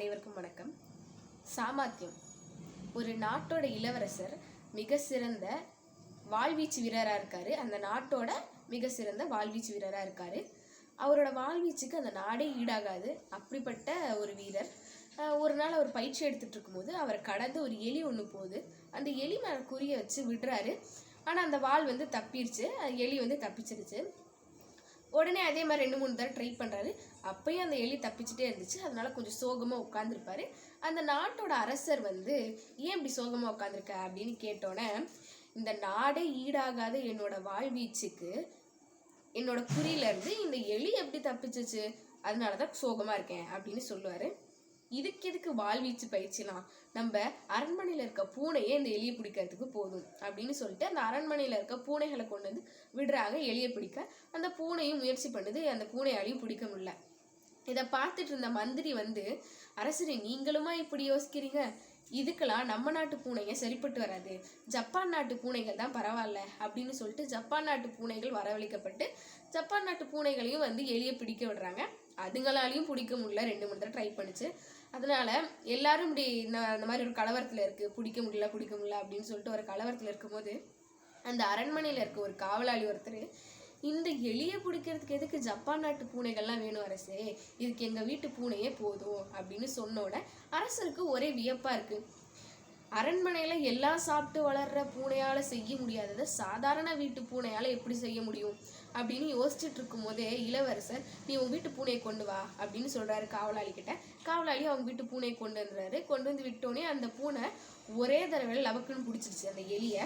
அனைவருக்கும் வணக்கம். சாமாத்தியம் ஒரு நாட்டோட இளவரசர் மிக சிறந்த வாழ்வீச்சு வீரராக இருக்காரு. அந்த நாட்டோட மிக சிறந்த வாழ்வீச்சு வீரராக இருக்காரு. அவரோட வாழ்வீச்சுக்கு அந்த நாடே ஈடாகாது. அப்படிப்பட்ட ஒரு வீரர். ஒரு நாள் அவர் பயிற்சி எடுத்துட்டு இருக்கும்போது அவரை கடந்து ஒரு எலி ஒன்று போகுது. அந்த எலி மேலே குறிய வச்சு விடுறாரு. ஆனால் அந்த வாள் வந்து தப்பிடுச்சு எலி வந்து தப்பிச்சிருச்சு. உடனே அதே மாதிரி ரெண்டு மூணு தடவை ட்ரை பண்ணுறாரு அப்பயும் அந்த எலி தப்பிச்சுட்டே இருந்துச்சு. அதனால கொஞ்சம் சோகமாக உட்காந்துருப்பாரு அந்த நாட்டோட அரசர் வந்து ஏன் இப்படி சோகமாக உட்காந்துருக்க அப்படின்னு கேட்டோன்னே இந்த நாடே ஈடாகாத என்னோட வாழ்வீச்சுக்கு என்னோட குறியிலேருந்து இந்த எலி எப்படி தப்பிச்சிச்சு? அதனால தான் சோகமாக இருக்கேன். அப்படின்னு சொல்லுவார். இதுக்கு எதுக்கு வாழ்வீச்சு பயிற்சிலாம்? நம்ம அரண்மனையில் இருக்க பூனையே இந்த எலியை பிடிக்கிறதுக்கு போதும் அப்படின்னு சொல்லிட்டு அந்த அரண்மனையில் இருக்க பூனைகளை கொண்டு வந்து விடுறாங்க எலியை பிடிக்க. அந்த பூனையும் முயற்சி பண்ணுது அந்த பூனையாலையும் பிடிக்க முடியல. இதை பார்த்துட்டு இருந்த மந்திரி வந்து அரசரே நீங்களுமா இப்படி யோசிக்கிறீங்க? இதுக்கெல்லாம் நம்ம நாட்டு பூனைங்க சரிப்பட்டு வராது. ஜப்பான் நாட்டு பூனைகள் தான் பரவாயில்ல அப்படின்னு சொல்லிட்டு ஜப்பான் நாட்டு பூனைகள் வரவழைக்கப்பட்டு ஜப்பான் நாட்டு பூனைகளையும் வந்து எலியை பிடிக்க விடுறாங்க. அதுங்களாலையும் பிடிக்க முடியல. ரெண்டு மூணு தடவை ட்ரை பண்ணிச்சு. அதனால எல்லாரும் இப்படி இந்த அந்த மாதிரி ஒரு கலவரத்தில் இருக்குது பிடிக்க முடியல பிடிக்க முடியல அப்படின்னு சொல்லிட்டு ஒரு கலவரத்தில் இருக்கும்போது அந்த அரண்மனையில் இருக்க ஒரு காவலாளி ஒருத்தர் இந்த எலியை பிடிக்கிறதுக்கு எதுக்கு ஜப்பான் நாட்டு பூனைகள்லாம் வேணும் அரசே? இதுக்கு எங்கள் வீட்டு பூனையே போதும் அப்படின்னு சொன்னோட அரசருக்கு ஒரே வியப்பாக இருக்குது அரண்மனையில் எல்லாம் சாப்பிட்டு வளர்ற பூனையால் செய்ய முடியாததை சாதாரண வீட்டு பூனையால் எப்படி செய்ய முடியும்? அப்படின்னு யோசிச்சுட்டு இருக்கும்போதே இளவரசர் நீ உன் வீட்டு பூனையை கொண்டு வா அப்படின்னு சொல்கிறாரு காவலாளி கிட்ட. காவலாளி அவங்க வீட்டு பூனையை கொண்டு வந்துடுறாரு. கொண்டு வந்து விட்டோன்னே அந்த பூனை ஒரே தடவை லவக்குன்னு பிடிச்சிருச்சு அந்த எலியை.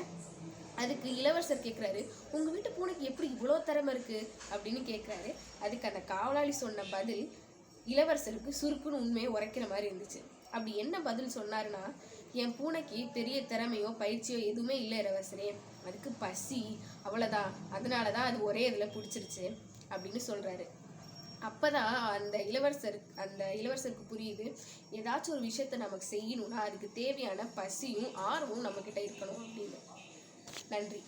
அதுக்கு இளவரசர் கேட்குறாரு உங்கள் வீட்டு பூனைக்கு எப்படி இவ்வளோ திறமை இருக்குது அப்படின்னு கேட்குறாரு அதுக்கு அந்த காவலாளி சொன்ன பதில் இளவரசருக்கு சுருக்குன்னு உண்மையை உரைக்கிற மாதிரி இருந்துச்சு. அப்படி என்ன பதில் சொன்னாருன்னா என் பூனைக்கு பெரிய திறமையோ பயிற்சியோ எதுவுமே இல்லை இளவரசரே அதுக்கு பசி அவ்வளோதான் அதனால தான் அது ஒரே இதில் பிடிச்சிருச்சு அப்படின்னு சொல்கிறாரு அப்போதான் அந்த இளவரசர் அந்த இளவரசருக்கு புரியுது ஏதாச்சும் ஒரு விஷயத்த நமக்கு செய்யணும்னா அதுக்கு தேவையான பசியும் ஆர்வமும் நம்மக்கிட்ட இருக்கணும் அப்படின்னு. நன்றி.